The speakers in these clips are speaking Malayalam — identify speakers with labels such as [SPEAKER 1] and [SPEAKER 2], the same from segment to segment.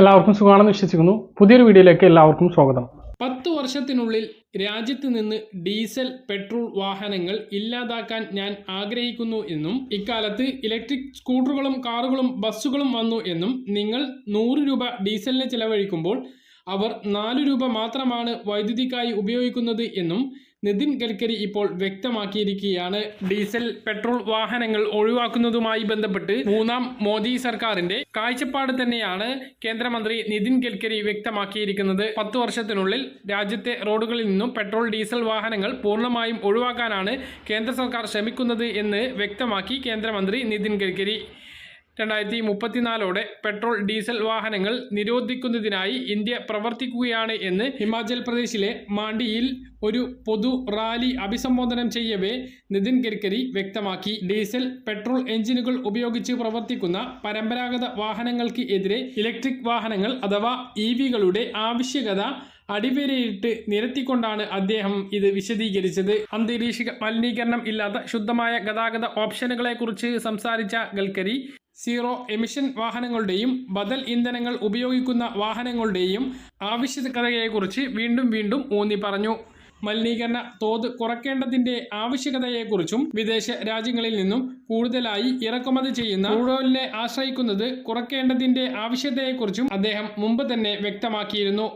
[SPEAKER 1] എല്ലാവർക്കും സുഖമാണെന്ന് വിശ്വസിക്കുന്നു. പുതിയൊരു വീഡിയോയിലേക്ക് എല്ലാവർക്കും സ്വാഗതം.
[SPEAKER 2] പത്ത് വർഷത്തിനുള്ളിൽ രാജ്യത്ത് നിന്ന് ഡീസൽ പെട്രോൾ വാഹനങ്ങൾ ഇല്ലാതാക്കാൻ ഞാൻ ആഗ്രഹിക്കുന്നു എന്നും ഇക്കാലത്ത് ഇലക്ട്രിക് സ്കൂട്ടറുകളും കാറുകളും ബസ്സുകളും വന്നു എന്നും നിങ്ങൾ നൂറ് രൂപ ഡീസലിന് ചിലവഴിക്കുമ്പോൾ അവർ നാല് രൂപ മാത്രമാണ് വൈദ്യുതിക്കായി ഉപയോഗിക്കുന്നത് എന്നും നിതിൻ ഗഡ്കരി ഇപ്പോൾ വ്യക്തമാക്കിയിരിക്കുകയാണ്. ഡീസൽ പെട്രോൾ വാഹനങ്ങൾ ഒഴിവാക്കുന്നതുമായി ബന്ധപ്പെട്ട് മൂന്നാം മോദി സർക്കാരിന്റെ കാഴ്ചപ്പാട് തന്നെയാണ് കേന്ദ്രമന്ത്രി നിതിൻ ഗഡ്കരി വ്യക്തമാക്കിയിരിക്കുന്നത്. പത്ത് വർഷത്തിനുള്ളിൽ രാജ്യത്തെ റോഡുകളിൽ നിന്നും പെട്രോൾ ഡീസൽ വാഹനങ്ങൾ പൂർണമായും ഒഴിവാക്കാനാണ് കേന്ദ്ര സർക്കാർ ശ്രമിക്കുന്നത് എന്ന് വ്യക്തമാക്കി കേന്ദ്രമന്ത്രി നിതിൻ ഗഡ്കരി. രണ്ടായിരത്തി മുപ്പത്തിനാലോടെ പെട്രോൾ ഡീസൽ വാഹനങ്ങൾ നിരോധിക്കുന്നതിനായി ഇന്ത്യ പ്രവർത്തിക്കുകയാണ് എന്ന് ഹിമാചൽ പ്രദേശിലെ മാണ്ടിയിൽ ഒരു പൊതു റാലി അഭിസംബോധന ചെയ്യവേ നിതിൻ ഗഡ്കരി വ്യക്തമാക്കി. ഡീസൽ പെട്രോൾ എഞ്ചിനുകൾ ഉപയോഗിച്ച് പ്രവർത്തിക്കുന്ന പരമ്പരാഗത വാഹനങ്ങൾക്ക് എതിരെ ഇലക്ട്രിക് വാഹനങ്ങൾ അഥവാ ഇ വികളുടെ ആവശ്യകത അടിവരയിട്ട് നിരത്തിക്കൊണ്ടാണ് അദ്ദേഹം ഇത് വിശദീകരിച്ചത്. അന്തരീക്ഷ മലിനീകരണം ഇല്ലാത്ത ശുദ്ധമായ ഗതാഗത ഓപ്ഷനുകളെ കുറിച്ച് സംസാരിച്ച ഗഡ്കരി സീറോ എമിഷൻ വാഹനങ്ങളുടെയും ബദൽ ഇന്ധനങ്ങൾ ഉപയോഗിക്കുന്ന വാഹനങ്ങളുടെയും ആവശ്യകതയെക്കുറിച്ച് വീണ്ടും വീണ്ടും ഊന്നി പറഞ്ഞു. മലിനീകരണ തോത് കുറയ്ക്കേണ്ടതിന്റെ ആവശ്യകതയെക്കുറിച്ചും വിദേശ രാജ്യങ്ങളിൽ നിന്നും കൂടുതലായി ഇറക്കുമതി ചെയ്യുന്ന ക്രൂഡ് ആശ്രയിക്കുന്നത് കുറയ്ക്കേണ്ടതിന്റെ ആവശ്യകതയെക്കുറിച്ചും അദ്ദേഹം മുമ്പ് തന്നെ വ്യക്തമാക്കിയിരുന്നു.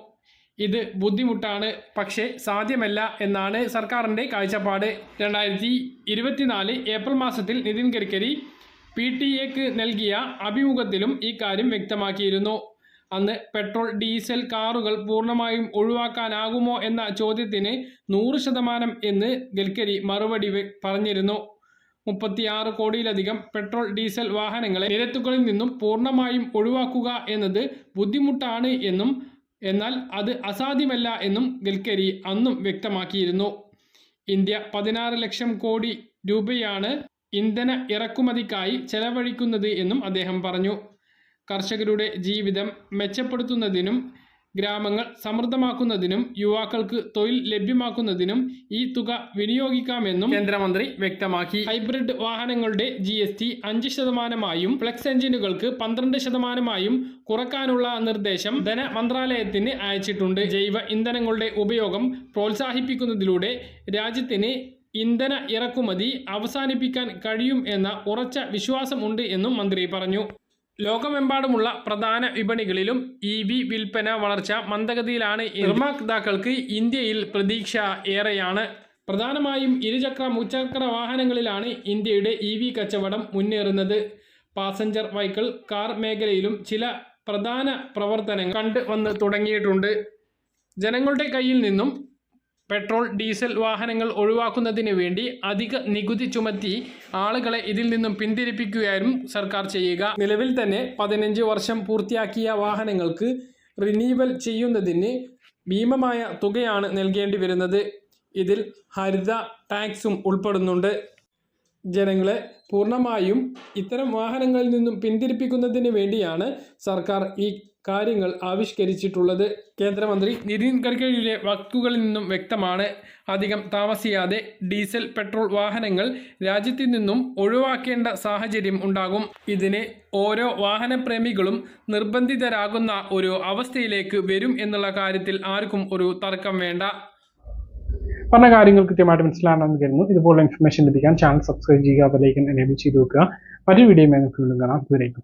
[SPEAKER 2] ഇത് ബുദ്ധിമുട്ടാണ് പക്ഷേ സാധ്യമല്ല എന്നാണ് സർക്കാരിന്റെ കാഴ്ചപ്പാട്. രണ്ടായിരത്തി ഇരുപത്തിനാല് ഏപ്രിൽ മാസത്തിൽ നിതിൻ ഗഡ്കരി പി ടി എക്ക് നൽകിയ അഭിമുഖത്തിലും ഇക്കാര്യം കാര്യം വ്യക്തമാക്കിയിരുന്നു. അന്ന് പെട്രോൾ ഡീസൽ കാറുകൾ പൂർണമായും ഒഴിവാക്കാനാകുമോ എന്ന ചോദ്യത്തിന് നൂറ് ശതമാനം എന്ന് ഗഡ്കരി മറുപടി പറഞ്ഞിരുന്നു. മുപ്പത്തിയാറ് കോടിയിലധികം പെട്രോൾ ഡീസൽ വാഹനങ്ങളെ നിരത്തുകളിൽ നിന്നും പൂർണമായും ഒഴിവാക്കുക എന്നത് ബുദ്ധിമുട്ടാണ് എന്നും എന്നാൽ അത് അസാധ്യമല്ല എന്നും ഗൽക്കരി അന്നും വ്യക്തമാക്കിയിരുന്നു. ഇന്ത്യ പതിനാറ് ലക്ഷം കോടി രൂപയാണ് ഇന്ധന ഇറക്കുമതിക്കായി ചെലവഴിക്കുന്നത് എന്നും അദ്ദേഹം പറഞ്ഞു. കർഷകരുടെ ജീവിതം മെച്ചപ്പെടുത്തുന്നതിനും ഗ്രാമങ്ങൾ സമൃദ്ധമാക്കുന്നതിനും യുവാക്കൾക്ക് തൊഴിൽ ലഭ്യമാക്കുന്നതിനും ഈ തുക വിനിയോഗിക്കാമെന്നും കേന്ദ്രമന്ത്രി വ്യക്തമാക്കി. ഹൈബ്രിഡ് വാഹനങ്ങളുടെ ജി എസ് ടി അഞ്ച് ശതമാനമായും ഫ്ലെക്സ് എഞ്ചിനുകൾക്ക് പന്ത്രണ്ട് ശതമാനമായും കുറക്കാനുള്ള നിർദ്ദേശം ധനമന്ത്രാലയത്തിന് അയച്ചിട്ടുണ്ട്. ജൈവ ഇന്ധനങ്ങളുടെ ഉപയോഗം പ്രോത്സാഹിപ്പിക്കുന്നതിലൂടെ രാജ്യത്തിന് ഇന്ധന ഇറക്കുമതി അവസാനിപ്പിക്കാൻ കഴിയും എന്ന ഉറച്ച വിശ്വാസമുണ്ട് എന്നും മന്ത്രി പറഞ്ഞു. ലോകമെമ്പാടുമുള്ള പ്രധാന വിപണികളിലും ഇ വി വിൽപ്പന വളർച്ച മന്ദഗതിയിലാണ് നിർമ്മാതാക്കൾക്ക് ഇന്ത്യയിൽ പ്രതീക്ഷ ഏറെയാണ്. പ്രധാനമായും ഇരുചക്ര മുച്ചക്ര വാഹനങ്ങളിലാണ് ഇന്ത്യയുടെ ഇ വി കച്ചവടം മുന്നേറുന്നത്. പാസഞ്ചർ വെഹിക്കിൾ കാർ മേഖലയിലും ചില പ്രധാന പ്രവർത്തനങ്ങൾ കണ്ടുവന്ന് തുടങ്ങിയിട്ടുണ്ട്. ജനങ്ങളുടെ കയ്യിൽ നിന്നും പെട്രോൾ ഡീസൽ വാഹനങ്ങൾ ഒഴിവാക്കുന്നതിന് വേണ്ടി അധിക നികുതി ചുമത്തി ആളുകളെ ഇതിൽ നിന്നും പിന്തിരിപ്പിക്കുകയായിരുന്നു സർക്കാർ ചെയ്യുക. നിലവിൽ തന്നെ പതിനഞ്ച് വർഷം പൂർത്തിയാക്കിയ വാഹനങ്ങൾക്ക് റിന്യൂവൽ ചെയ്യുന്നതിന് ഭീമമായ തുകയാണ് നൽകേണ്ടി വരുന്നത്. ഇതിൽ ഹരിത ടാക്സും ഉൾപ്പെടുന്നുണ്ട്. ജനങ്ങളെ പൂർണമായും ഇത്തരം വാഹനങ്ങളിൽ നിന്നും പിന്തിരിപ്പിക്കുന്നതിന് വേണ്ടിയാണ് സർക്കാർ ഈ കാര്യങ്ങൾ ആവിഷ്കരിച്ചിട്ടുള്ളത്. കേന്ദ്രമന്ത്രി നിതിൻ ഗഡ്കരിയുടെ വാക്കുകളിൽ നിന്നും വ്യക്തമാണ്. അധികം താമസിയാതെ ഡീസൽ പെട്രോൾ വാഹനങ്ങൾ രാജ്യത്തിൽ നിന്നും ഒഴിവാക്കേണ്ട സാഹചര്യം ഉണ്ടാകും. ഇതിന് ഓരോ വാഹനപ്രേമികളും നിർബന്ധിതരാകുന്ന ഒരു അവസ്ഥയിലേക്ക് വരും എന്നുള്ള കാര്യത്തിൽ ആർക്കും ഒരു തർക്കം വേണ്ട.
[SPEAKER 1] പറഞ്ഞ കാര്യങ്ങൾ കൃത്യമായിട്ട് മനസ്സിലാണെന്ന് കരുതുന്നു. ഇതുപോലെ ഇൻഫർമേഷൻ ലഭിക്കാൻ ചാനൽ സബ്സ്ക്രൈബ് ചെയ്യുക അതിലേക്ക് എനേബിൾ ചെയ്ത് വെക്കുക. മറ്റൊരു വീഡിയോ കാണാം. ദൂരേക്കും